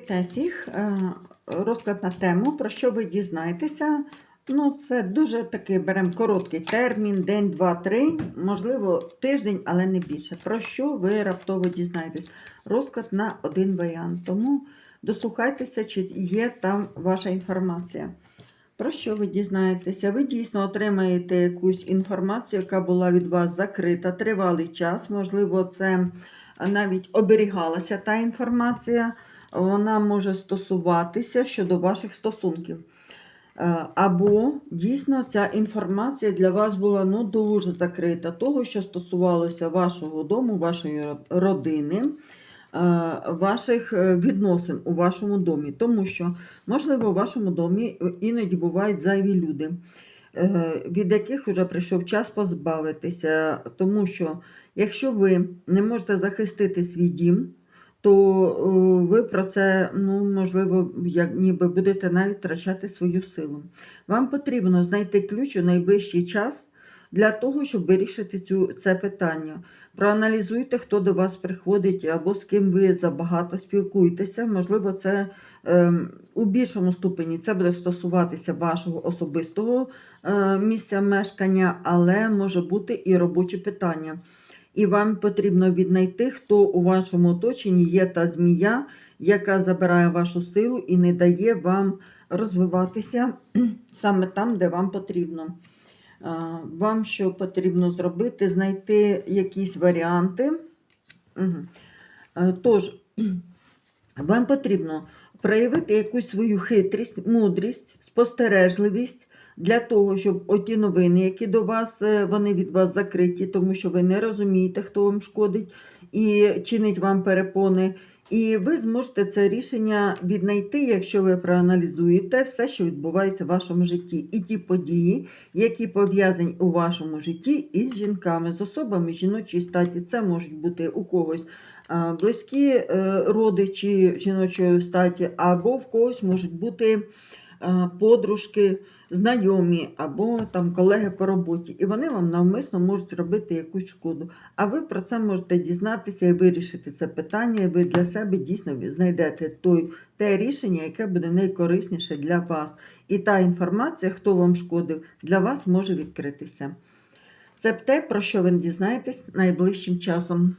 Вітаю всіх. Е, Розклад на тему, про що ви дізнаєтеся. Ну, це дуже такий беремо короткий термін, день, два, три, можливо, тиждень, але не більше. Про що ви раптово дізнаєтесь? Розклад на один варіант. Тому дослухайтеся, чи є там ваша інформація. Про що ви дізнаєтеся? Ви дійсно отримаєте якусь інформацію, яка була від вас закрита тривалий час. Можливо, це навіть оберігалася та інформація вона може стосуватися щодо ваших стосунків. Е, Або дійсно ця інформація для вас була ну, дуже закрита, того, що стосувалося вашого дому, вашої родини, е, ваших е, відносин у вашому домі. Тому що, можливо, у вашому домі іноді бувають зайві люди, від яких вже прийшов час позбавитися. Тому що, якщо ви не можете захистити свій дім, то е, ви про це, ну, можливо, як ніби будете навіть втрачати свою силу. Вам потрібно знайти ключ у найближчий час для того, щоб вирішити цю, це питання. Проаналізуйте, хто до вас приходить або з ким ви забагато спілкуєтеся. Можливо, це е, у більшому ступені це буде стосуватися вашого особистого е, місця мешкання, але може бути і робочі питання. І вам потрібно віднайти, хто у вашому оточенні є та змія, яка забирає вашу силу і не дає вам розвиватися саме там, де вам потрібно. Вам що потрібно зробити? Знайти якісь варіанти. Тож, вам потрібно проявити якусь свою хитрість, мудрість, спостережливість для того, щоб оті новини, які до вас, е, вони від вас закриті, тому що ви не розумієте, хто вам шкодить і чинить вам перепони. І ви зможете це рішення віднайти, якщо ви проаналізуєте все, що відбувається в вашому житті, і ті події, які пов'язані у вашому житті із жінками, з особами жіночої статі. Це можуть бути у когось близькі е, родичі жіночої статі, або в когось можуть бути подружки, знайомі або там колеги по роботі, і вони вам навмисно можуть робити якусь шкоду. А ви про це можете дізнатися і вирішити це питання, і ви для себе дійсно знайдете той, те рішення, яке буде найкорисніше для вас. І та інформація, хто вам шкодив, для вас може відкритися. Це те, про що ви дізнаєтесь найближчим часом.